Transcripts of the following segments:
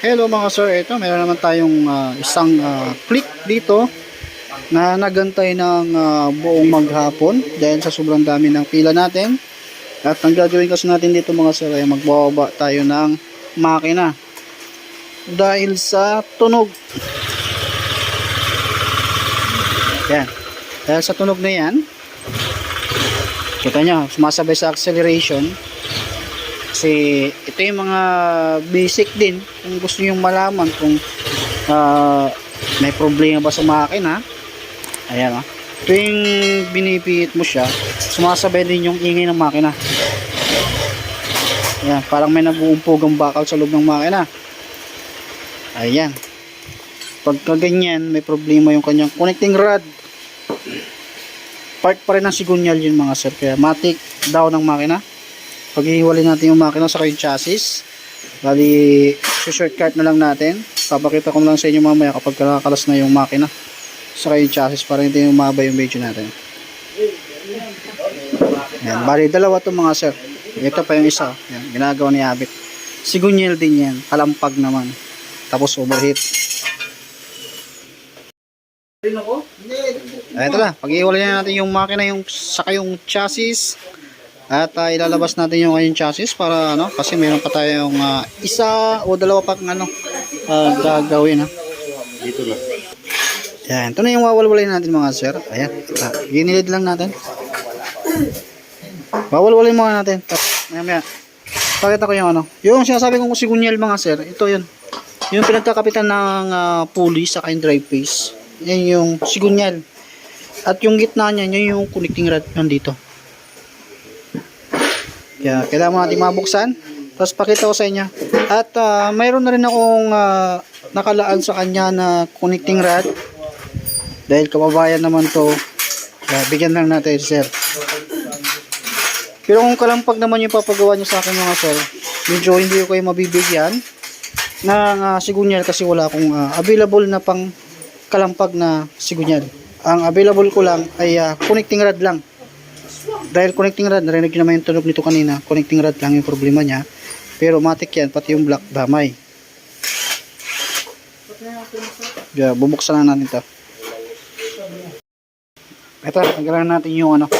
Hello mga sir, ito meron naman tayong ah, isang ah, click dito na nagantay ng ah, buong maghapon dahil sa sobrang dami ng pila natin. At ang gagawin kasi natin dito mga sir ay magbababa tayo ng makina dahil sa tunog. Yan. Dahil sa tunog na yan, kita nyo, sumasabay sa acceleration. Kasi ito yung mga basic din kung gusto nyo malaman kung ah, may problema ba sa makina. Ayan. Ito yung binipihit mo siya, sumasabay din yung ingay ng makina. Ayan, parang may nag-uumpog ang bakal sa loob ng makina. Ayan. Pagka ganyan, may problema yung kanyang connecting rod. Part pa rin ng sigunyal yun mga sir. Kaya matik down ng makina. Pag ihiwalay natin yung makina sa yung chassis, bali, shortcut na lang natin. Papakita ko lang sa inyo mamaya kapag nakakalas na yung makina sa yung chassis para hindi umaba yung video natin. Yan, bali, dalawa to mga sir. Ito pa yung isa. Yan, ginagawa ni Abit. Sigunyal din yan. Kalampag naman. Tapos overheat. Ito na. Pag-iwalay na natin yung makina, yung saka yung chassis. At ah, ilalabas natin yung kanyang chassis para ano, kasi meron pa tayong ah, isa o dalawa pang ano ah, gagawin ha. Dito na. Yan, ito na yung wawalwalay natin mga sir. Ayan, ah, ginilid lang natin. Wawalwalay muna natin. Maya maya. Pakita ko yung ano. Yung sinasabi kong sigunyal mga sir, ito yun. Yung pinagkakapitan ng ah, pulley sa yung drive face. Yan yung sigunyal. At yung gitna niya, yun yung connecting rod nandito. Kaya kailangan mo natin mabuksan. Tapos pakita ko sa inyo. At ah, mayroon na rin akong ah, nakalaan sa kanya na connecting rod. Dahil kababayan naman to. Kaya bigyan lang natin sir. Pero kung kalampag naman yung papagawa nyo sa akin mga sir, medyo hindi ko kayo mabibigyan ng uh, sigunyal kasi wala akong ah, available na pang kalampag na sigunyal. Ang available ko lang ay ah, connecting rod lang. Dahil connecting rod, narinig nyo naman yung tunog nito kanina, connecting rod lang yung problema niya. Pero matik yan, pati yung black damay. Yeah, bubuksan na natin to. Ito, tanggalan natin yung ano,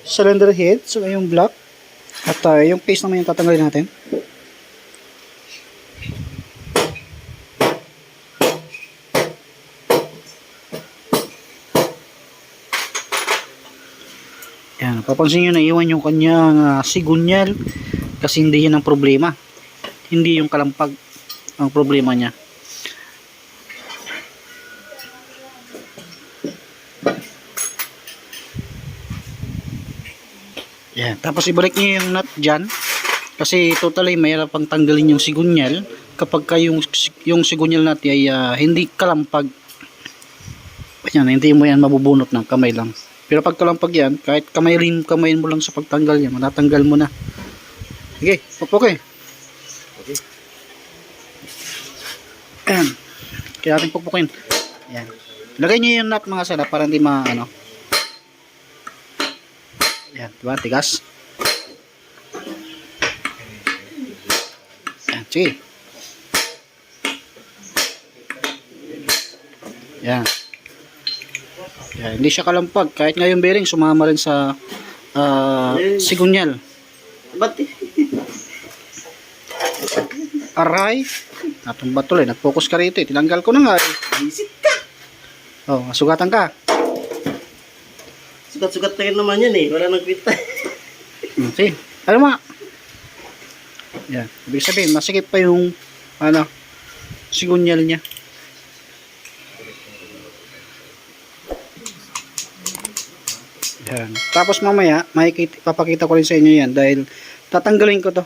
cylinder head, so yung black. At ah, yung paste naman yung tatanggalin natin. Yan, papansin nyo na iwan yung kanyang ah, sigunyal kasi hindi yan ang problema. Hindi yung kalampag ang problema niya. Yan, tapos ibalik niyo yung nut dyan kasi totally mahirap pang tanggalin yung sigunyal kapag ka yung, yung sigunyal natin ay ah, hindi kalampag. Yan, hindi mo yan mabubunot ng kamay lang. Pero pag kalampag yan, kahit kamay rin, kamayin mo lang sa pagtanggal yan, matatanggal mo na. Sige, okay. Okay. Ayan. Kaya natin pukpukin. Ayan. Lagay nyo yung nut mga sala para hindi ma, ano. Ayan, diba? Tigas. Ayan, sige. Ayan. Ayan, hindi siya kalampag. Kahit nga yung bearing, sumama rin sa ah, sigunyal. Ba't eh? Aray. Natong batol eh. Nag-focus ka rito eh. Tinanggal ko na nga eh. Visit ka! Oh, sugatan ka. Sugat-sugat na rin naman yan eh. Wala nang kwita. Hmm, sige. Alam mo. Yan. Ibig sabihin, masikip pa yung ano, sigunyal niya. Yan. Tapos mamaya, makikita, papakita ko rin sa inyo yan dahil tatanggalin ko to.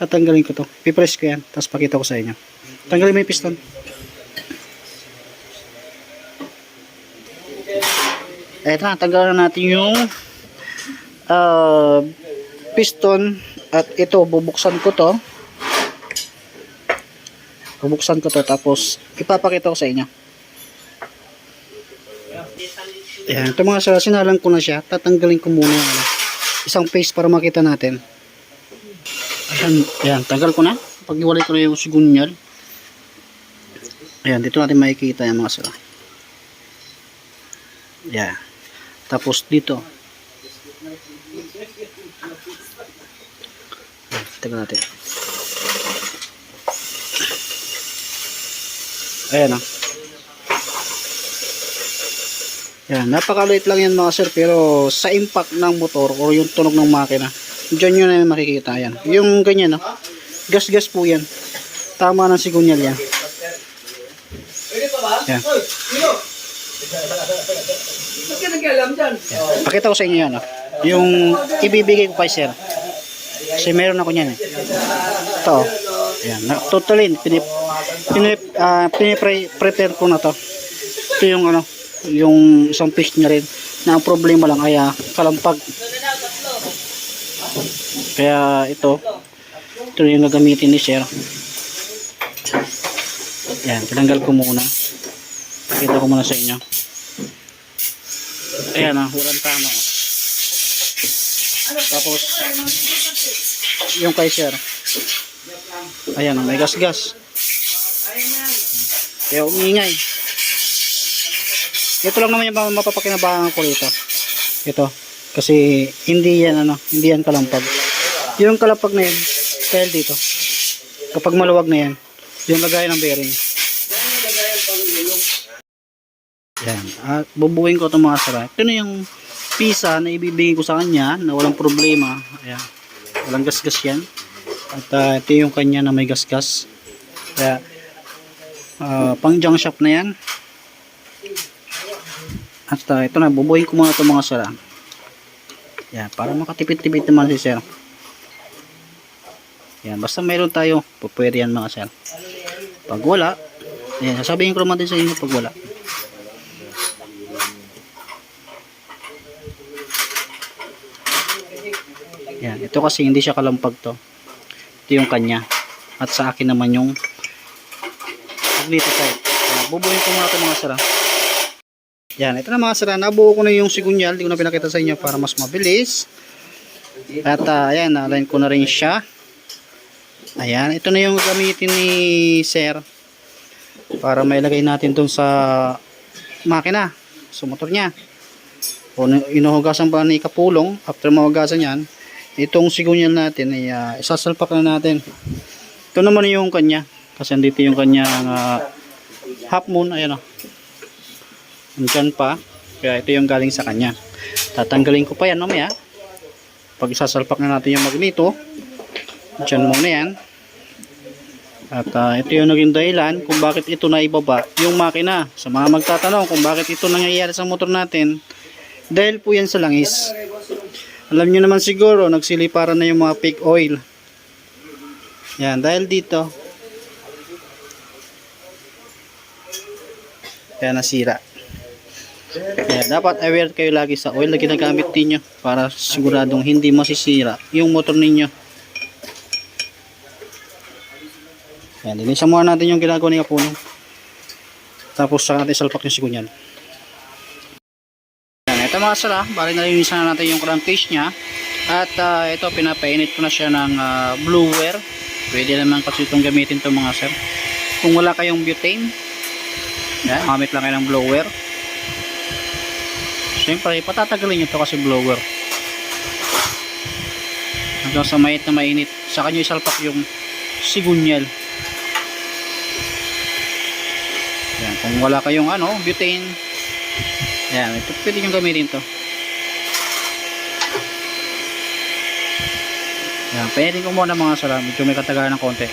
Tatanggalin ko to. Pipress ko yan. Tapos pakita ko sa inyo. Tanggalin mo yung piston. Eto na, tanggalan natin yung ah, piston at ito bubuksan ko to bubuksan ko to tapos ipapakita ko sa inyo Ayan, ito mga sala, sinalang ko na siya tatanggalin ko muna yung ano, isang face para makita natin ayan, ayan tanggal ko na pag iwalay ko na yung sigunyal Ayan, dito natin makikita yung mga sira. Yeah. Tapos dito. Ayan, Tignan natin. Ayan ah. Yan, napakaliit lang yan mga sir pero sa impact ng motor o yung tunog ng makina, dyan yun na makikita yan. Yung ganyan no, gas-gas po yan. Tama ng sigunyal yan. Yan. Yan. Pakita ko sa inyo yan. No? Yung ibibigay ko kay sir. Kasi meron ako niyan eh. Ito. oh. Yan. Totally, pinip, pinip, ah, pinipre-prepare ko na to. Ito yung ano, yung isang piece niya rin na ang problema lang ay ah, kalampag. Kaya ito, ito yung gagamitin ni sir. Yan, tinanggal ko muna. Pakita ko muna sa inyo. Ayan ah, walang tama. Tapos, yung kay sir. Ayan, oh, may gas-gas. Kaya umingay. Ito lang naman yung mapapakinabangan ko rito. Ito. Kasi hindi yan ano, hindi yan kalampag. Yung kalampag na yan, dahil dito. Kapag maluwag na yan, yung lagay ng bearing. Yan. At bubuhin ko itong mga sara. Ito na yung pisa na ibibigay ko sa kanya na walang problema. Ayan. Walang gasgas yan. At ah, ito yung kanya na may gasgas. Kaya ah, pang junk shop na yan. At ah, ito na, bubuhin ko muna itong mga sara. Yan, para makatipid-tipid naman si sir. Yan, basta meron tayo, pupwede yan mga sir. Pag wala, yan, sasabihin ko naman din sa inyo pag wala. Yan, ito kasi hindi siya kalampag to. Ito yung kanya. At sa akin naman yung. Yan, bubuhin ko muna ito mga sara. Yan, ito na mga sara. Nabuo ko na yung sigunyal. Hindi ko na pinakita sa inyo para mas mabilis. At uh, ayan, na-align ko na rin siya. Ayan, ito na yung gamitin ni Sir para mailagay natin dun sa makina, sa motor niya. O inuhugasan pa ni Kapulong, after mahugasan yan, itong sigunyal natin ay uh, isasalpak na natin. Ito naman yung kanya, kasi andito yung kanyang uh, half moon, ayan o. Andyan pa, kaya ito yung galing sa kanya. Tatanggalin ko pa yan mamaya. Pag isasalpak na natin yung magnito, dyan muna yan. At ah, ito yung naging dahilan kung bakit ito na ibaba yung makina. Sa mga magtatanong kung bakit ito nangyayari sa motor natin, dahil po yan sa langis. Alam nyo naman siguro, nagsiliparan na yung mga fake oil. Yan, dahil dito, kaya nasira. Kaya dapat aware kayo lagi sa oil na ginagamit ninyo para siguradong hindi masisira yung motor ninyo. Yan, linisan muna natin yung ginagawa ni Kapuno. Tapos saka natin salpak yung sigunyal. Yan, ito mga sala, bali nalinisan na natin yung crankcase niya. At ah, ito, pinapainit ko na siya ng ah, blower. Pwede naman kasi itong gamitin itong mga sir. Kung wala kayong butane, yan, gamit lang kayo ng blower. Siyempre, patatagalin nyo ito kasi blower. Hanggang sa mainit na mainit. Saka nyo isalpak yung sigunyal. Yan, kung wala kayong ano, butane. Yan, ito pwede nyo gamitin to. Yan, pwede ko muna mga sala. Medyo may katagalan ng konti.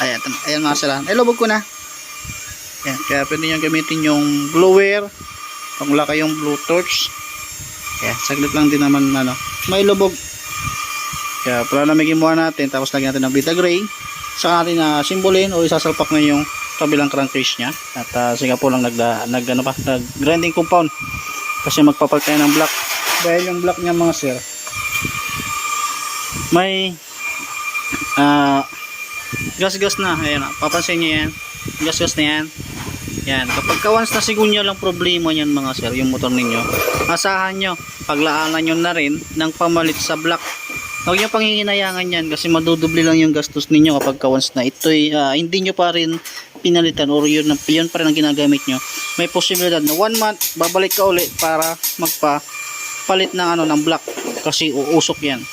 Ayan, ayan mga sala. Ay, lubog ko na. Kaya pwede nyo gamitin yung blower. Kung wala kayong blue torch. Kaya, saglit lang din naman, ano, may lubog. Kaya, palamigin muna natin. Tapos lagyan natin ng Vita Gray. Saka natin na simbolin o isasalpak na yung kabilang crankcase niya. At uh, siga po lang nag, nag, ano pa, nag grinding compound. Kasi magpapalit tayo ng block. Dahil yung block niya mga sir, may ah gas-gas na. Ayan, ah, papansin niyo yan. Gas-gas na yan. Yan. Kapag ka once na sigunya lang problema niyan mga sir, yung motor ninyo, asahan nyo, paglaanan nyo na rin ng pamalit sa block Huwag niyo panginginayangan yan kasi madudubli lang yung gastos ninyo kapag ka once na ito'y ah, hindi nyo pa rin pinalitan or yun, yun pa rin ang ginagamit nyo. May posibilidad na one month, babalik ka uli para magpa palit ng ano ng block kasi uusok yan.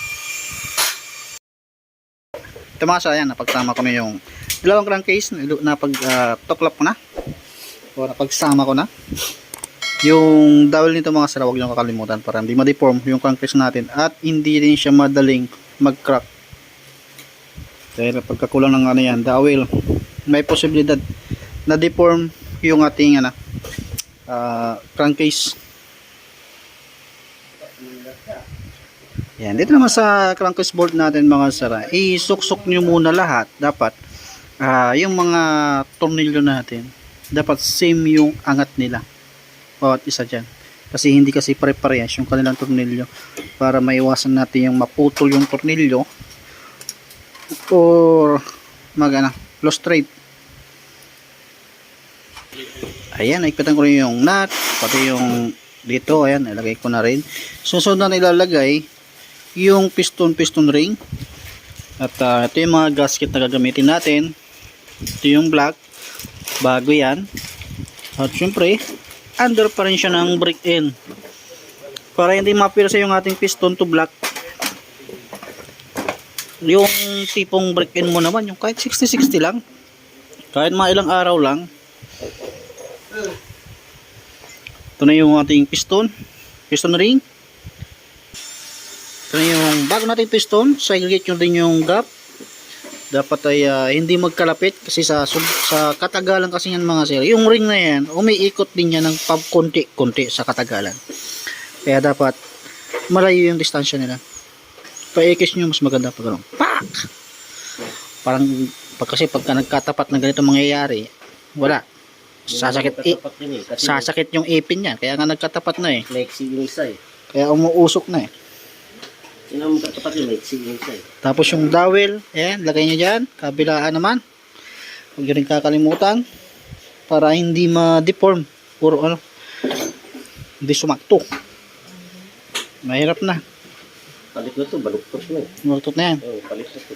Tumasa yan, napagsama ko na yung dalawang crankcase na na pag ah, tuklap ko na o napagsama ko na yung dowel nito mga sila, huwag nyo kakalimutan para hindi ma-deform yung crankcase natin at hindi rin siya madaling mag-crack. Dahil pagkakulang ng ano yan, dowel, may posibilidad na deform yung ating ano, ah, crankcase. Yan, dito naman sa crankcase bolt natin mga sara, isuksok nyo muna lahat. Dapat, ah, yung mga tornilyo natin, dapat same yung angat nila bawat isa dyan. Kasi hindi kasi pare-parehas yung kanilang tornilyo para maiwasan natin yung maputol yung tornilyo or mag ano, lost thread. Ayan, naikpitan ko rin yung nut, pati yung dito, ayan, ilagay ko na rin. Susunod na ilalagay yung piston piston ring. At ah, ito yung mga gasket na gagamitin natin. Ito yung black, bago yan. At syempre, under pa rin siya ng break in. Para hindi mapirsa yung ating piston to block yung tipong break in mo naman yung kahit 60-60 lang. Kahit mga ilang araw lang. Ito na yung ating piston. Piston ring. Ito na yung bago nating piston. Segregate nyo din yung gap dapat ay ah, hindi magkalapit kasi sa sa katagalan kasi yan mga sir. Yung ring na yan umiikot din yan ng pag konti-konti sa katagalan. Kaya dapat malayo yung distansya nila. Paikis nyo mas maganda pag ganun. Pak! Parang pag kasi pagka nagkatapat ng ganito mangyayari wala. Sasakit i, eh. Sasakit yung ipin yan kaya nga nagkatapat na eh. Lexi yung isa eh. kaya umuusok na eh Sino mo katapat yung Lexi yung isa eh. Tapos yung dowel, ayan, lagay nyo dyan. Kabilaan naman. Huwag nyo rin kakalimutan. Para hindi ma-deform. Or ano, hindi sumakto. Mahirap na. Palit na to, baluktot na eh. Malutot na yan. Oo, palit na to.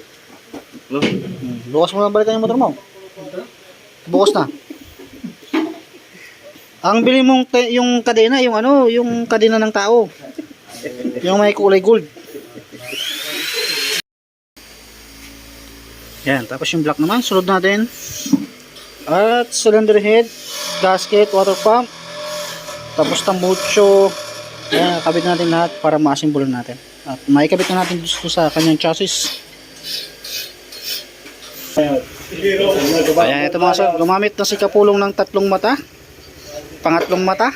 No? Hmm. Bukas mo na balikan yung motor mo. Bukas na. Ang bili mong yung kadena, yung ano, yung kadena ng tao. Yung may kulay gold. Yan, tapos yung black naman, sunod natin. At cylinder head, gasket, water pump, tapos tambucho. Yan, kabit natin lahat para ma-assemble natin. At maikabit na natin dito sa kanyang chassis. Ayan, ito mga sir, gumamit na si Kapulong ng tatlong mata. Pangatlong mata.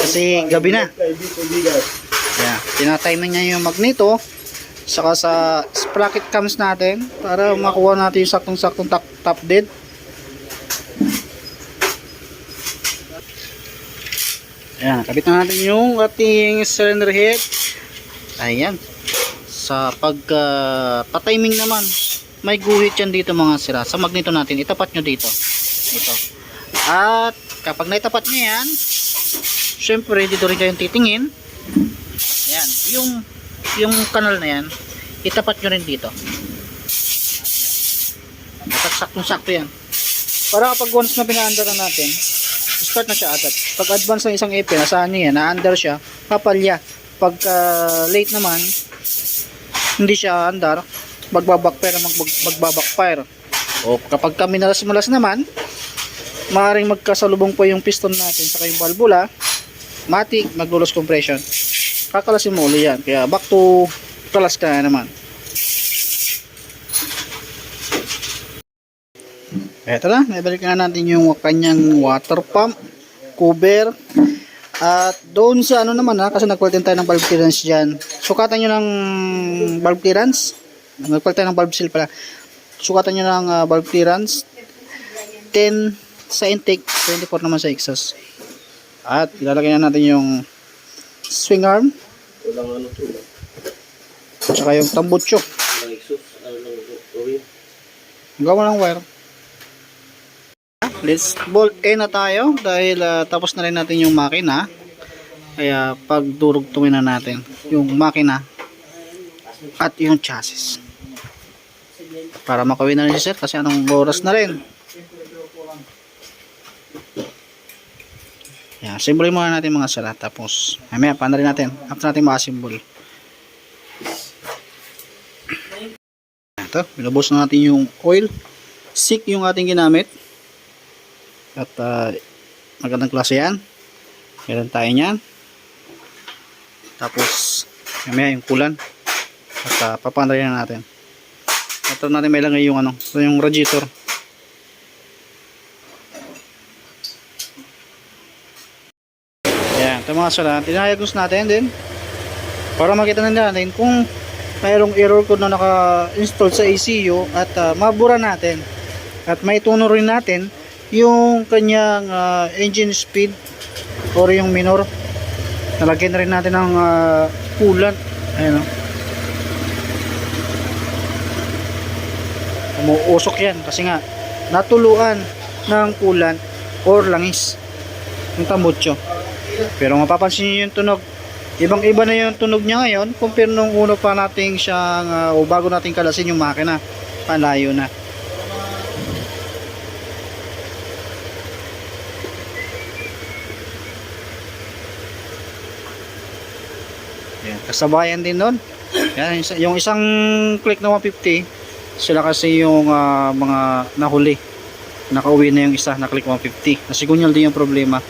Kasi gabi na. Ayan, tinatiming niya yung magneto. Saka sa sprocket cams natin para makuha natin yung saktong-saktong top, top dead. Ayan, kabit na natin yung ating cylinder head. Ayan. Sa pagka patiming naman, may guhit yan dito mga sira. Sa magneto natin, itapat nyo dito. Ito. At kapag naitapat nyo yan, syempre dito rin kayong titingin. Ayan. Yung, yung kanal na yan, itapat nyo rin dito. Saktong-sakto yan. Para kapag once na pina-under na natin, start na siya agad. Pag advance ng isang EP, nasaan niya, na-under siya, papalya. Pag ah, late naman, hindi siya andar, magbabackfire mag magbabackfire. O kapag kami nalas-malas naman, maaaring magkasalubong po yung piston natin sa yung valvula, matik, maglulos compression. Kakalasin mo ulit yan. Kaya back to kalas ka na naman. Eto na, naibalik na natin yung kanyang water pump, cover, at doon sa ano naman ha, kasi nagpalitan tayo ng valve clearance dyan. Sukatan nyo ng valve clearance. Nagpalitan ng valve seal pala. Sukatan nyo ng ah, valve clearance. 10 sa intake, 24 naman sa exhaust. At ilalagay na natin yung swing arm, Walang ano to. tsaka yung tambutso. Walang exhaust. Ano lang gawin. Gawa ng wire. Let's bolt in na tayo dahil ah, tapos na rin natin yung makina. Kaya pagdurugtungin na natin yung makina at yung chassis. Para makawin na rin si sir kasi anong oras na rin. Yan, simbol muna natin mga sir. ah. Tapos, mamaya paano rin natin. After natin makasimbol. Ito, binubos na natin yung oil. Sick yung ating ginamit. At ah, magandang klase yan. Meron tayo niyan. Tapos, mamaya yung kulan. At uh, papandarin na natin. Ito natin may ilagay yung ano, yung radiator. Ayan, ito mga sala. Tinayagos natin din. Para makita na natin kung mayroong error code na naka-install sa ECU at ah, mabura natin. At maituno rin natin yung kanyang ah, engine speed or yung minor. Nalagyan na rin natin ng ah, coolant. Ayan o. Umuusok yan kasi nga natuluan ng coolant or langis yung tambutso. Pero mapapansin nyo yung tunog. Ibang iba na yung tunog niya ngayon compare nung uno pa nating siyang ah, o bago nating kalasin yung makina. Palayo na. Yan, kasabayan din nun. Yan, yung isang click na 150, sila kasi yung ah, mga nahuli. Nakauwi na yung isa na click 150. Nasigunyal din yung problema.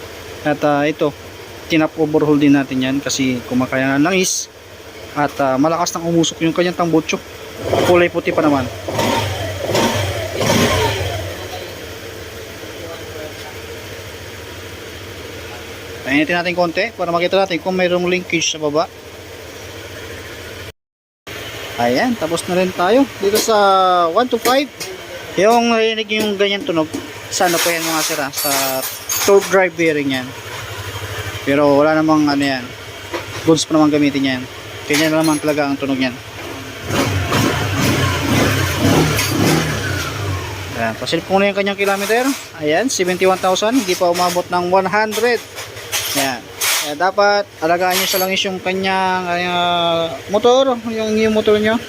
At ah, ito, tinap overhaul din natin yan kasi kumakaya ng langis at ah, malakas nang umusok yung kanyang tambutso. Kulay puti pa naman. Painitin natin konti para makita natin kung mayroong linkage sa baba. Ayan, tapos na rin tayo. Dito sa 1 to 5. Yung narinig yung ganyan tunog. Sa ano po yan mga sira? Sa torque drive bearing yan. Pero wala namang ano yan. Goods pa naman gamitin yan. Kanya na naman talaga ang tunog yan. Ayan, pasilpong na yung kanyang kilometer. Ayan, 71,000. Hindi pa umabot ng 100. Ayan. Kaya dapat alagaan nyo sa langis yung kanyang ah, motor, yung, yung motor nyo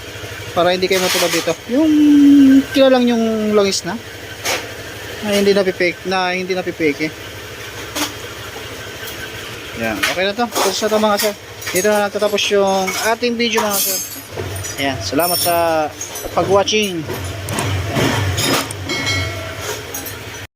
para hindi kayo matulad dito. Yung kila lang yung langis na na hindi napipake na hindi napipake. Yan, okay na to. Tapos na to mga sir. Dito na nagtatapos yung ating video mga sir. Ayan, salamat sa pag-watching.